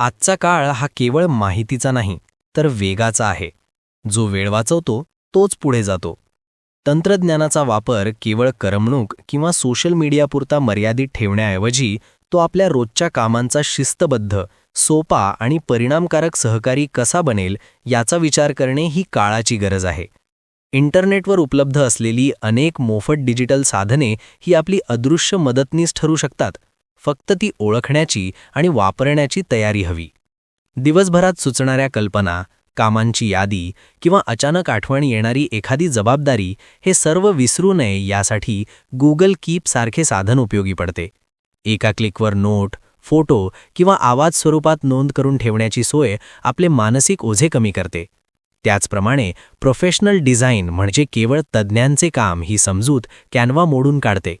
आजचा काळ हा केवळ माहितीचा नाही तर वेगाचा आहे. जो वेळ वाचवतो तोच पुढे जातो. तंत्रज्ञानाचा वापर केवळ करमणूक किंवा सोशल मीडियापुरता मर्यादित ठेवण्याऐवजी तो आपल्या रोजच्या कामांचा शिस्तबद्ध सोपा आणि परिणामकारक सहकारी कसा बनेल याचा विचार करणे ही काळाची गरज आहे. इंटरनेटवर उपलब्ध असलेली अनेक मोफत डिजिटल साधने ही आपली अदृश्य मदतनीस ठरू शकतात. फक्त ती ओळखण्याची आणि वापरण्याची तयारी हवी. दिवसभरात सुचणाऱ्या कल्पना कामांची यादी किंवा अचानक आठवण येणारी एखादी जबाबदारी हे सर्व विसरू नये यासाठी गुगल कीप सारखे साधन उपयोगी पडते. एका क्लिकवर नोट फोटो किंवा आवाज स्वरूपात नोंद करून ठेवण्याची सोय आपले मानसिक ओझे कमी करते. त्याचप्रमाणे प्रोफेशनल डिझाईन म्हणजे केवळ तज्ज्ञांचे काम ही समजूत कॅनवा मोडून काढते.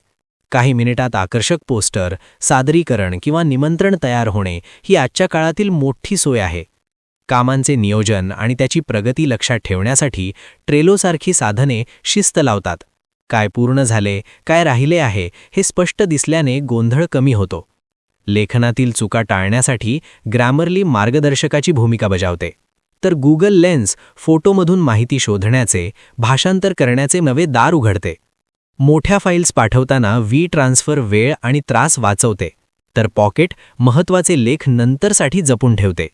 काही मिनिटात आकर्षक पोस्टर सादरीकरण किंवा निमंत्रण तयार होणे ही आजच्या काळातील मोठी सोय आहे. कामांचे नियोजन आणि त्याची प्रगती लक्षात ठेवण्यासाठी ट्रेलोसारखी साधने शिस्त लावतात. काय पूर्ण झाले काय राहिले आहे हे स्पष्ट दिसल्याने गोंधळ कमी होतो. लेखनातील चुका टाळण्यासाठी ग्रॅमरली मार्गदर्शकाची भूमिका बजावते. तर गुगल लेन्स फोटोमधून माहिती शोधण्याचे भाषांतर करण्याचे नवे दार उघडते. मोठ्या फाईल्स पाठवताना वी ट्रान्सफर वेळ आणि त्रास वाचवते. तर पॉकेट महत्त्वाचे लेख नंतरसाठी जपून ठेवते.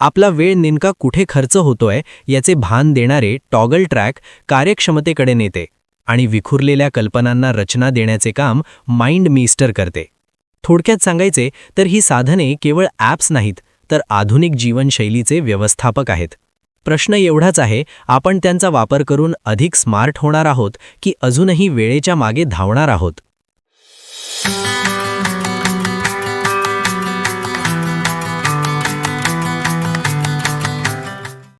आपला वेळ नेमका कुठे खर्च होतोय याचे भान देणारे टॉगल ट्रॅक कार्यक्षमतेकडे नेते आणि विखुरलेल्या कल्पनांना रचना देण्याचे काम माइंड मिस्टर करते. थोडक्यात सांगायचे तर ही साधने केवळ ॲप्स नाहीत तर आधुनिक जीवनशैलीचे व्यवस्थापक आहेत. प्रश्न एवढाच आहे आपण त्यांचा वापर करून अधिक स्मार्ट होणार आहोत की अजूनही वेळेच्या मागे धावणार आहोत?